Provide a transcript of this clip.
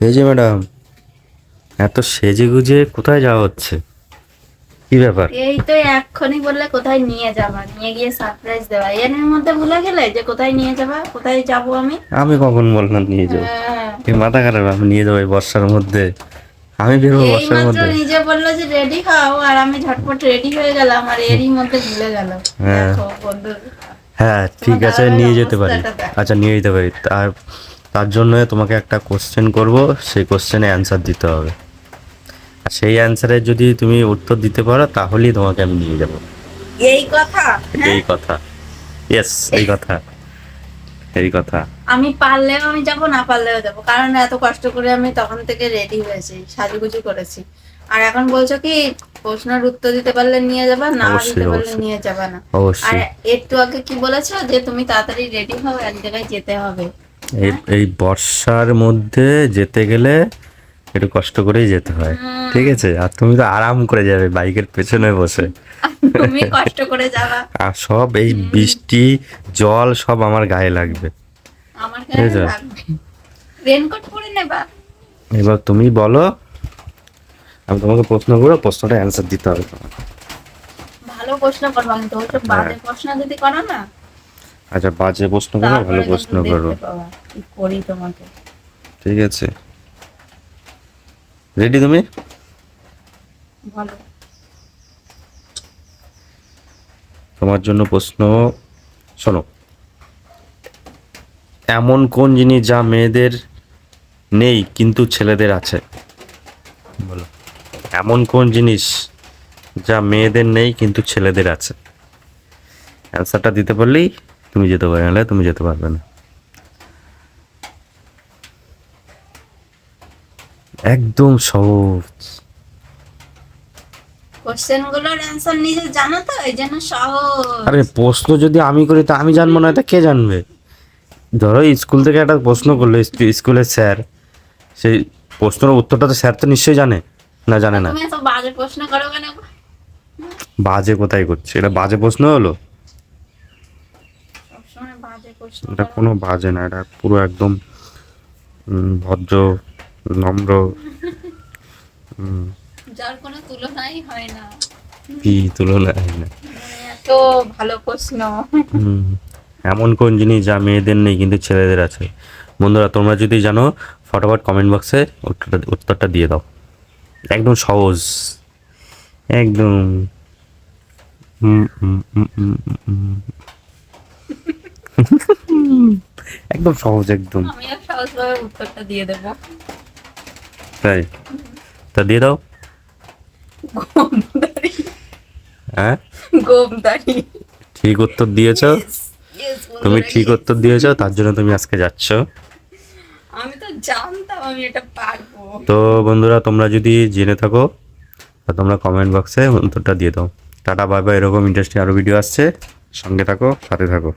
এই যে ম্যাডাম এত সেজে গুজে কোথায় যাওয়া হচ্ছে? কি ব্যাপার? এই তো এক্ষুনি বললে কোথায় নিয়ে যাবা? নিয়ে গিয়ে সারপ্রাইজ দেওয়া। এর মধ্যে ভুলে গেলে যে কোথায় নিয়ে যাবা? কোথায় যাব আমি? আমি কখন বললাম নিয়ে যাব হ্যাঁ। এই মাথা খারাপ আমি নিয়ে যাব এই বর্ষার মধ্যে। আমি বেরোবো বর্ষার মধ্যে। নিজে বলল যে রেডি হও আর আমি ঝটপট রেডি হয়ে গেলাম আর এরই মধ্যে ভুলে গেল হ্যাঁ। হ্যাঁ ঠিক আছে নিয়ে যেতে পারি। আচ্ছা নিয়ে যেতে পারি। তার তার জন্য তোমাকে একটা কোশ্চেন করব সেই কোশ্চেনে অ্যান্সার দিতে হবে। আর সেই অ্যান্সারে যদি তুমি উত্তর দিতে পারো তাহলেই তোমাকে আমি নিয়ে যাব এই কথা? এই কথা। ইয়েস এই কথা। এই কথা। আমি পারলেও আমি যাব না পারলেও যাব। কারণ এত কষ্ট করে আমি তখন থেকে রেডি হয়েছি সাজুগুজু করেছি। আর এখন বলছো কি প্রশ্নের উত্তর দিতে পারলে নিয়ে যাবা না দিতে পারলে নিয়ে যাবা না। আর একটু আগে কি বলেছ যে তুমি তাড়াতাড়ি রেডি হও এক জায়গায় যেতে হবে। এই এই বর্ষার মধ্যে যেতে গেলে একটু কষ্ট করেই যেতে হয়। ঠিক আছে? আর তুমি তো আরাম করে যাবে বাইকের পেছনে বসে। তুমি কষ্ট করে যাবা। আর সব এই বৃষ্টি জল সব আমার গায়ে লাগবে। আমার এই গায়ে লাগবে। রেনকোট পরে নেবা। এবার তুমি বলো আমি তোমাকে প্রশ্ন করব প্রশ্নটা অ্যান্সার দিতে হবে ভালো প্রশ্ন করব আমি তো। বাজে হ্যাঁ। প্রশ্ন যদি করো না আচ্ছা বাজে প্রশ্ন করো ভালো প্রশ্ন করো। করি তোমাকে। ঠিক আছে। রেডি তুমি? ভালো। তোমার জন্য প্রশ্ন শোনো। এমন কোন জিনিস যা মেয়েদের নেই কিন্তু ছেলেদের আছে? বলো। এমন কোন জিনিস যা মেয়েদের নেই কিন্তু ছেলেদের আছে? অ্যান্সারটা দিতে পারলেই তুমি যেতে পারবে নাহলে তুমি যেতে পারবে না। একদম সহজ। কোশ্চেনগুলোর নিজে জানো তো এই জন্য সহজ। আরে প্রশ্ন যদি আমি করি তা আমি জানব না এটা কে জানবে? ধরো স্কুল থেকে একটা প্রশ্ন করল স্কুলের স্যার সেই প্রশ্নের উত্তরটা তো স্যার তো নিশ্চয়ই জানে না জানে না? বাজে প্রশ্ন করো কেন? বাজে কোথায় করছে? এটা বাজে প্রশ্ন হলো? এটা কোনো বাজে না এটা পুরো একদম ভদ্র নম্র যার কোনো তুলনাই হয় না। কি তুলনা হয় না। এত ভালো প্রশ্ন। এমন কোন জিনিস যা মেয়েদের নেই কিন্তু ছেলেদের আছে? বন্ধুরা তোমরা যদি জানো ফটোফট কমেন্ট বক্সে উত্তরটা উত্তরটা দিয়ে দাও। একদম সহজ। একদম। হুম, হুম, হুম, হুম। একদম সহজ একদম। আমিও সহজভাবে উত্তরটা দিয়ে দেবো। তাই? তা দিয়ে দাও। গোমদারি হ্যাঁ? গোমদারি ঠিক উত্তর দিয়েছ? তুমি ঠিক উত্তর দিয়েছ তার জন্য তুমি আজকে যাচ্ছ। আমি তো জানতাম আমি এটা পারব। তো বন্ধুরা তোমরা যদি জেনে থাকো তা তোমরা কমেন্ট বক্সে উত্তরটা দিয়ে দাও। টাটা বাই বাই এরকম ইন্টারেস্টিং আরও ভিডিও আসছে। সঙ্গে থাকো সাথে থাকো।